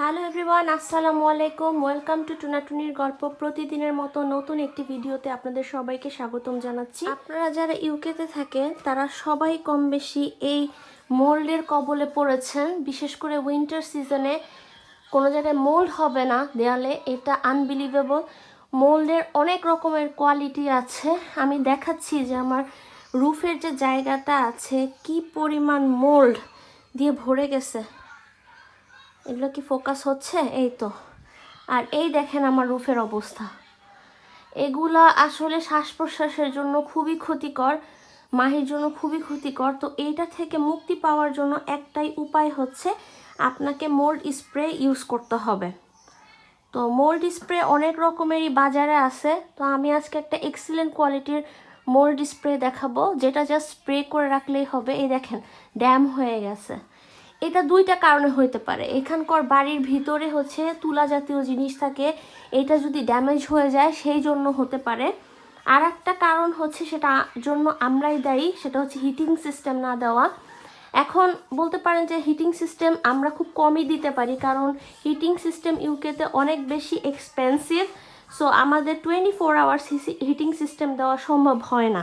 Hello everyone আসসালামু আলাইকুম welcome to টুনাটুনির গল্প প্রতিদিনের মতো নতুন একটি ভিডিওতে আপনাদের সবাইকে স্বাগতম জানাচ্ছি। আপনারা যারা ইউকেতে থাকে তারা সবাই কম বেশি এই মোল্ডের কবলে পড়েছেন। বিশেষ করে উইন্টার সিজনে কোনো জায়গায় মোল্ড হবে না, দেয়ালে এটা আনবিলিভেবল মোল্ডের অনেক রকমের কোয়ালিটি আছে। আমি দেখাচ্ছি যে আমার রুফের যে জায়গাটা আছে, কি পরিমাণ মোল্ড দিয়ে ভরে গেছে। এগুলো কি ফোকাস হচ্ছে? এই তো। আর এই দেখেন আমার রুফের অবস্থা। এগুলা আসলে শ্বাস প্রশ্বাসের জন্য খুবই ক্ষতিকর, মাহির জন্য খুবই ক্ষতিকর। তো এইটা থেকে মুক্তি পাওয়ার জন্য একটাই উপায় হচ্ছে আপনাকে মোল্ড স্প্রে ইউজ করতে হবে। তো মোল্ড স্প্রে অনেক রকমেরই বাজারে আছে। তো আমি আজকে একটা এক্সিলেন্ট কোয়ালিটির মোল্ড স্প্রে দেখাবো, যেটা জাস্ট স্প্রে করে রাখলেই হবে। এই দেখেন ড্যাম হয়ে গেছে। এটা দুইটা কারণে হইতে পারে। এখানকার বাড়ির ভিতরে হচ্ছে তুলা জাতীয় জিনিস থাকে, এটা যদি ড্যামেজ হয়ে যায় সেই জন্য হতে পারে। আর একটা কারণ হচ্ছে সেটা জন্য আমরাই দায়ী, সেটা হচ্ছে হিটিং সিস্টেম না দেওয়া। এখন বলতে পারেন যে হিটিং সিস্টেম আমরা খুব কমই দিতে পারি, কারণ হিটিং সিস্টেম ইউকেতে অনেক বেশি এক্সপেন্সিভ সো আমাদের twenty four hours heating system দেওয়া সম্ভব হয় না।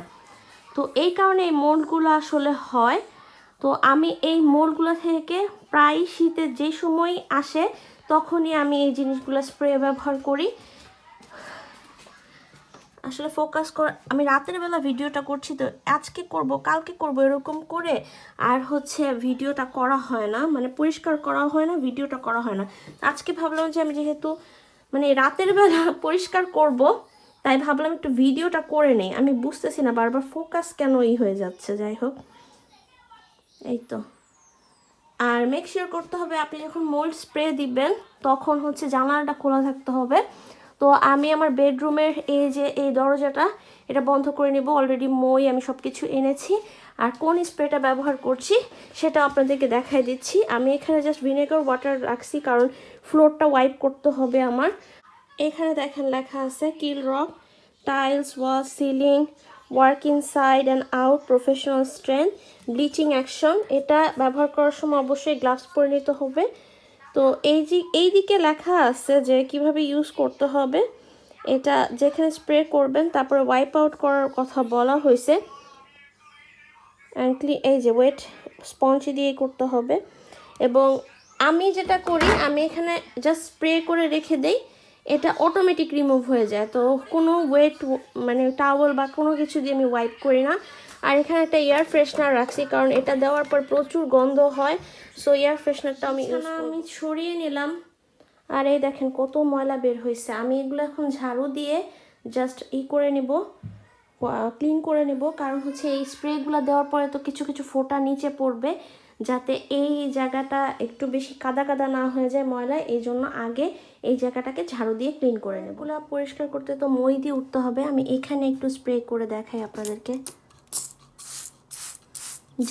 তো এই কারণে এই মোল্ডগুলো আসলে হয় তো আমি এই মোলগুলো থেকে প্রায় শীতের যে সময় আসে, তখনই আমি এই জিনিসগুলো স্প্রে ব্যবহার করি। আসলে ফোকাস কর, আমি রাতের বেলা ভিডিওটা করছি তো আজকে করব, কালকে করব এরকম করে। আর হচ্ছে ভিডিওটা করা হয় না মানে পরিষ্কার করা হয় না, ভিডিওটা করা হয় না। আজকে ভাবলাম যে আমি যেহেতু মানে রাতের বেলা পরিষ্কার করব, তাই ভাবলাম একটু ভিডিওটা করে নেই। আমি বুঝতেছি না বারবার ফোকাস কেন ই হয়ে যাচ্ছে, যাই হোক। এই তো। আর মেক শিওর করতে হবে আপনি যখন মোল্ড স্প্রে দিবেন, তখন হচ্ছে জানালাটা খোলা থাকতে হবে। তো আমি আমার বেডরুমের এই যে, এই দরজাটা, এটা বন্ধ করে নিব। অলরেডি মই, আমি সব কিছু এনেছি। আর কোন স্প্রেটা ব্যবহার করছি, সেটা আপনাদেরকে দেখাই দিচ্ছি। আমি এখানে জাস্ট ভিনেগার ওয়াটার রাখছি, কারণ ফ্লোরটা ওয়াইপ করতে হবে আমার। এখানে দেখেন লেখা আছে Kilrock tiles wall ceiling work inside and out professional strength bleaching action এটা ব্যবহার করার সময় অবশ্যই গ্লাভস পরে নিতে হবে। তো এই যে, এই দিকে লেখা আছে যে কীভাবে ইউজ করতে হবে। এটা যেখানে স্প্রে করবেন, তারপরে ওয়াইপ আউট করার কথা বলা হয়েছে। এই যে ওয়েট স্পঞ্জ দিয়ে করতে হবে। এবং আমি যেটা করি, আমি এখানে জাস্ট স্প্রে করে রেখে দেই। এটা অটোমেটিক রিমুভ হয়ে যায়। তো কোনো ওয়েট মানে টাওয়েল বা কোনো কিছু দিয়ে আমি ওয়াইপ করি না। আর এখানে একটা এয়ার ফ্রেশনার রাখছি কারণ এটা দেওয়ার পর প্রচুর গন্ধ হয়। সো এয়ার ফ্রেশনারটা আমি আমি ছড়িয়ে নিলাম। আর এই দেখেন কত ময়লা বের হয়েছে। আমি এগুলো এখন ঝাড়ু দিয়ে জাস্ট ই করে নিব ক্লিন করে নেব। কারণ হচ্ছে এই স্প্রেগুলো দেওয়ার পরে তো কিছু কিছু ফোঁটা নিচে পড়বে। যাতে এই জায়গাটা একটু বেশি কাদা কাদা না হয়ে যায় ময়লায়, এই জন্য আগে এই জায়গাটাকে ঝাড়ু দিয়ে ক্লিন করে নেব। এগুলো পরিষ্কার করতে তো মই দিয়ে উঠতে হবে, আমি এখানে একটু স্প্রে করে দেখাই আপনাদেরকে।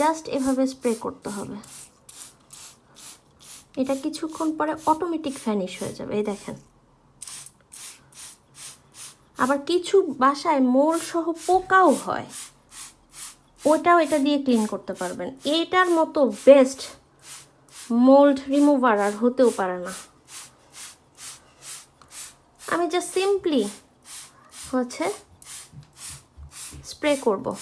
জাস্ট এভাবে স্প্রে করতে হবে। এটা কিছুক্ষণ পরে অটোমেটিক ফ্যানিশ হয়ে যাবে, এই দেখেন। আবার কিছু বাসায় মোল সহ পোকাও হয়। ওটাও এটা দিয়ে ক্লিন করতে পারবেন। এটার মতো বেস্ট মোল্ড রিমুভার আর হতেও পারে না। আমি জাস্ট সিম্পলি হচ্ছে স্প্রে করব।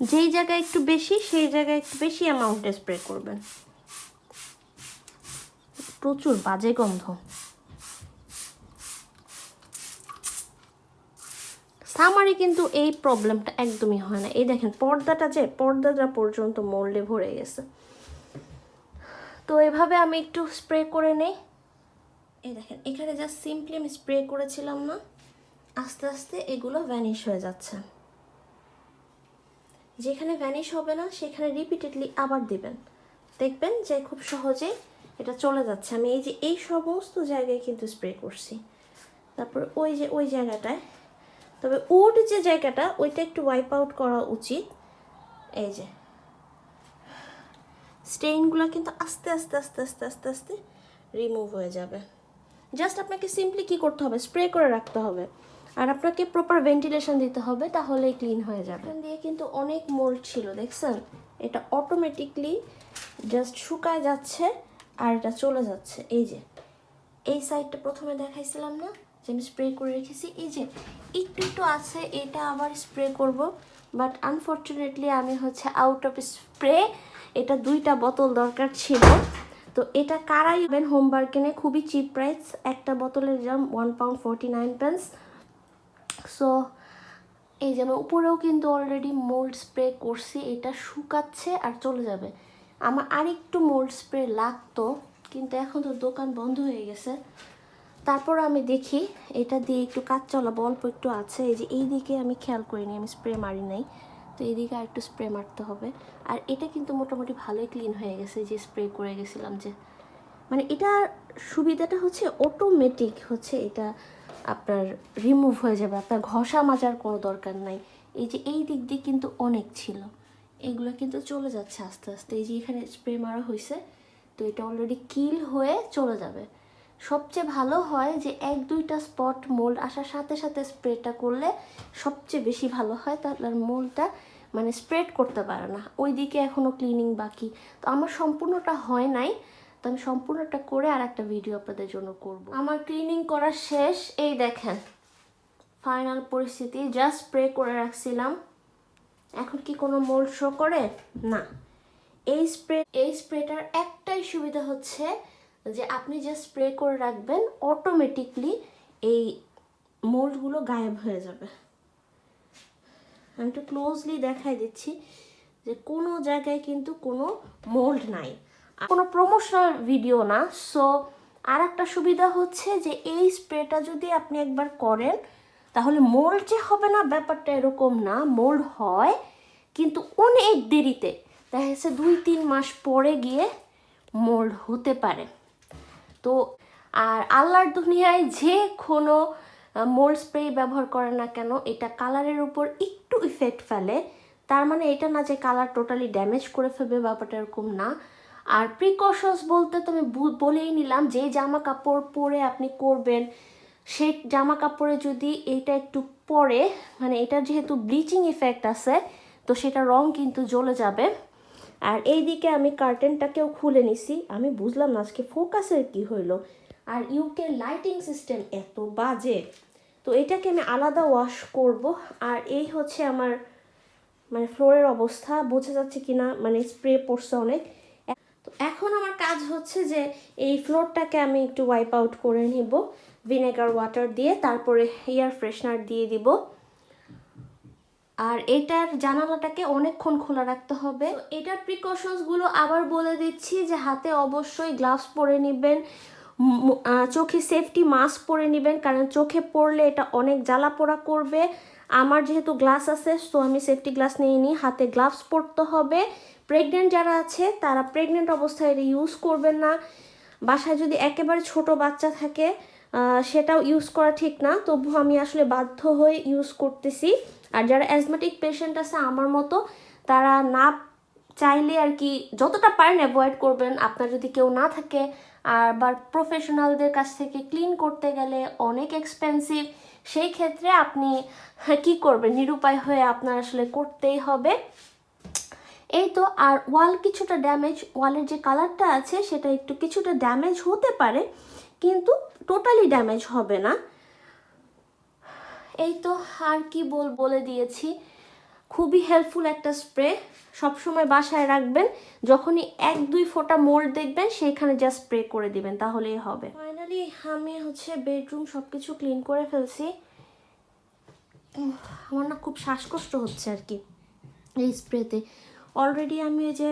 যেই জায়গায় একটু বেশি, সেই জায়গায় একটু বেশি অ্যামাউন্টে স্প্রে করবেন। প্রচুর বাজে গন্ধ। সামারে কিন্তু এই প্রবলেমটা একদমই হয় না। এই দেখেন, পর্দাটা যে, পর্দাটা পর্যন্ত মোল্ডে ভরে গেছে। তো এভাবে আমি একটু স্প্রে করে নেই। এই দেখেন, এখানে জাস্ট সিম্পলি আমি স্প্রে করেছিলাম না। আস্তে আস্তে এগুলো ভ্যানিশ হয়ে যাচ্ছে। যেখানে ভ্যানিশ হবে না, সেখানে রিপিটেডলি আবার দিবেন। দেখবেন যে খুব সহজে এটা চলে যাচ্ছে। আমি এই যে, এই সমস্ত জায়গায় কিন্তু স্প্রে করছি। তারপর ওই যে, ওই জায়গাটায় তবে উড যে জায়গাটা, ওইটা একটু ওয়াইপ আউট করা উচিত। এই যে। স্টেইনগুলো কিন্তু আস্তে আস্তে আস্তে আস্তে আস্তে আস্তে রিমুভ হয়ে যাবে। জাস্ট আপনাকে সিম্পলি কি করতে হবে? স্প্রে করে রাখতে হবে। আর আপনাকে প্রপার ভেন্টিলেশন দিতে হবে, তাহলেই ক্লিন হয়ে যাবে। দিয়ে কিন্তু অনেক মোল্ড ছিল, দেখছেন? এটা অটোমেটিকলি জাস্ট শুকায় যাচ্ছে আর এটা চলে যাচ্ছে। এই যে। এই সাইডটা প্রথমে দেখাইছিলাম না? যে আমি স্প্রে করে রেখেছি, এই যে একটু একটু আছে, এটা আবার স্প্রে করব। বাট আনফর্চুনেটলি আমি হচ্ছে আউট অফ স্প্রে এটা দুইটা বোতল দরকার ছিল। তো এটা কারাই ইভেন হোম বার্কেনে খুবই চিপ প্রাইস একটা বোতলের দাম one pound forty nine pence so এই যে আমি উপরেও কিন্তু অলরেডি মোল্ড স্প্রে করছি, এটা শুকাচ্ছে আর চলে যাবে। আমার আরেকটু মোল্ড স্প্রে লাগতো, কিন্তু এখন তো দোকান বন্ধ হয়ে গেছে। তারপর আমি দেখি এটা দিয়ে একটু কাজ চলাবো, অল্প একটু আছে। এই যে এই দিকে আমি খেয়াল করিনি, আমি স্প্রে মারি নাই। তো এইদিকে আর একটু স্প্রে মারতে হবে। আর এটা কিন্তু মোটামুটি ভালোই ক্লিন হয়ে গেছে, যে স্প্রে করে গেছিলাম যে। মানে এটার সুবিধাটা হচ্ছে অটোমেটিক হচ্ছে এটা আপনার রিমুভ হয়ে যাবে, আপনার ঘষা মাজার কোনো দরকার নাই। এই যে এই দিক দিয়ে কিন্তু অনেক ছিল। এগুলো কিন্তু চলে যাচ্ছে আস্তে আস্তে। এই যে এখানে স্প্রে মারা হয়েছে তো এটা অলরেডি কিল হয়ে চলে যাবে। সবচেয়ে ভালো হয় যে এক, দুইটা স্পট মোল্ড আসার সাথে সাথে স্প্রেটা করলে সবচেয়ে বেশি ভালো হয়, তাহলে মোল্ডটা মানে স্প্রেড করতে পারে না। ওই দিকে এখনও ক্লিনিং বাকি। তো আমার সম্পূর্ণটা হয় নাই, তো আমি সম্পূর্ণটা করে আর একটা ভিডিও আপনাদের জন্য করব। আমার ক্লিনিং করা শেষ। এই দেখেন ফাইনাল পরিস্থিতি। জাস্ট স্প্রে করে রাখছিলাম। এখন কি কোনো মোল্ড শো করে? না। এই স্প্রে এই স্প্রেটার একটাই সুবিধা হচ্ছে যে আপনি যে স্প্রে করে রাখবেন অটোমেটিকলি এই মোল্ডগুলো গায়েব হয়ে যাবে। আমি একটু ক্লোজলি দেখাই দিচ্ছি যে কোনো জায়গায় কিন্তু কোনো মোল্ড নাই। কোনো প্রমোশনাল ভিডিও না। সো আর একটা সুবিধা হচ্ছে যে এই স্প্রেটা যদি আপনি একবার করেন, তাহলে মোল্ড যে হবে না, ব্যাপারটা এরকম না। মোল্ড হয়, কিন্তু অনেক দেরিতে, দেখা যাচ্ছে দুই তিন মাস পরে গিয়ে মোল্ড হতে পারে। তো আর আল্লাহর দুনিয়ায় যে কোনো মোল্ড স্প্রে ব্যবহার করে না কেন, এটা কালারের উপর একটু ইফেক্ট ফেলে। তার মানে এটা না যে কালার টোটালি ড্যামেজ করে ফেলবে, ব্যাপারটা এরকম না। আর প্রিকশনস বলতে তো আমি বলেই নিলাম, যে জামা কাপড় পরে আপনি করবেন সেই জামা কাপড়ে যদি এটা একটু পরে মানে এটা যেহেতু ব্লিচিং ইফেক্ট আছে, তো সেটা রং কিন্তু জ্বলে যাবে। আর এইদিকে আমি কার্টেনটাকেও খুলে নিছি। আমি বুঝলাম না আজকে ফোকাসের কি হইল। আর ইউকে লাইটিং সিস্টেম এত বাজে। তো এটাকে আমি আলাদা ওয়াশ করব। আর এই হচ্ছে আমার মানে ফ্লোরের অবস্থা। বোঝা যাচ্ছে কি না মানে স্প্রে পড়ছে অনেক। তো এখন আমার কাজ হচ্ছে যে এই ফ্লোরটাকে আমি একটু ওয়াইপ আউট করে নিব। ভিনেগার ওয়াটার দিয়ে, তারপরে এয়ার ফ্রেশনার দিয়ে দিব। আর এটার জানালাটাকে অনেকক্ষণ খোলা রাখতে হবে। এটার প্রিকশনসগুলো আবার বলে দিচ্ছি যে হাতে অবশ্যই গ্লাভস পরে নেবেন চোখে সেফটি মাস্ক পরে নেবেন, কারণ চোখে পড়লে এটা অনেক জ্বালা পোড়া করবে। আমার যেহেতু গ্লাস আছে তো আমি সেফটি গ্লাস নিয়ে নিই। হাতে গ্লাভস পরতে হবে। প্রেগনেন্ট যারা আছে, তারা প্রেগনেন্ট অবস্থায় এটা ইউজ করবেন না। বাসায় যদি একেবারে ছোট বাচ্চা থাকে সেটাও ইউজ করা ঠিক না। তবু আমি আসলে বাধ্য হয়ে ইউজ করতেছি। আর যারা অ্যাজমেটিক পেশেন্ট আছে আমার মতো, তারা না চাইলে আর কি যতটা পারেন অ্যাভয়েড করবেন। আপনার যদি কেউ না থাকে আর বা প্রফেশনালদের কাছ থেকে ক্লিন করতে গেলে অনেক এক্সপেন্সিভ সেই ক্ষেত্রে আপনি কি করবেন? নিরুপায় হয়ে আপনার আসলে করতেই হবে। এই তো, আর ওয়াল কিছুটা ড্যামেজ ওয়ালের যে কালারটা আছে, সেটা একটু কিছুটা ড্যামেজ হতে পারে, কিন্তু টোটালি ড্যামেজ হবে না। এই তো আর কি বল বলে দিয়েছি। খুবই হেল্পফুল একটা স্প্রে সবসময় বাসায় রাখবেন, যখনই এক, দুই ফোঁটা মোল্ড দেখবেন, সেইখানে জাস্ট স্প্রে করে দিবেন, তাহলেই হবে। ফাইনালি আমি হচ্ছে বেডরুম সব কিছু ক্লিন করে ফেলছি। আমার না খুব শ্বাসকষ্ট হচ্ছে আর কি এই স্প্রেতে অলরেডি আমি এই যে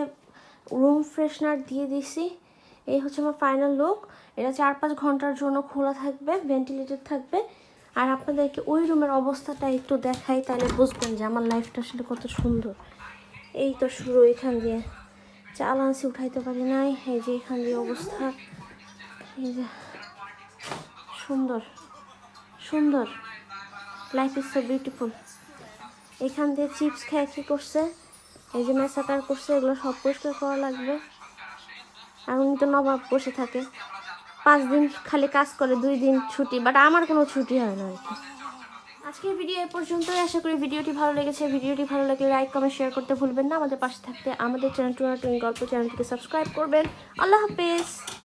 রুম ফ্রেশনার দিয়ে দিছি। এই হচ্ছে আমার ফাইনাল লুক এটা চার, পাঁচ ঘণ্টার জন্য খোলা থাকবে ভেন্টিলেটেড থাকবে। আর আপনাদেরকে ওই রুমের অবস্থাটা একটু দেখাই, তাহলে বুঝবেন যে আমার লাইফটা আসলে কত সুন্দর। এই তো শুরু এখান দিয়ে। চাল আনছি, উঠাইতে পারি নাই। এই যে এখান দিয়ে অবস্থা। এই যে সুন্দর সুন্দর। লাইফ ইজ সো বিউটিফুল এখান দিয়ে চিপস খেয়ে কী করছে? এই যে মেসাকার করছে, এগুলো সব পরিষ্কার করা লাগবে। আর উনি তো নবাব বসে থাকে। পাঁচ দিন খালি কাজ করে, দুই দিন ছুটি বাট আমার কোনো ছুটি হয় না আর কি। আজকের ভিডিও এ পর্যন্তই। আশা করি ভিডিওটি ভালো লেগেছে। ভিডিওটি ভালো লাগলে লাইক কমেন্ট শেয়ার করতে ভুলবেন না। আমাদের পাশে থাকতে আমাদের চ্যানেল টুনা টুইন গল্প চ্যানেলটিকে সাবস্ক্রাইব করবেন। আল্লাহ হাফেজ।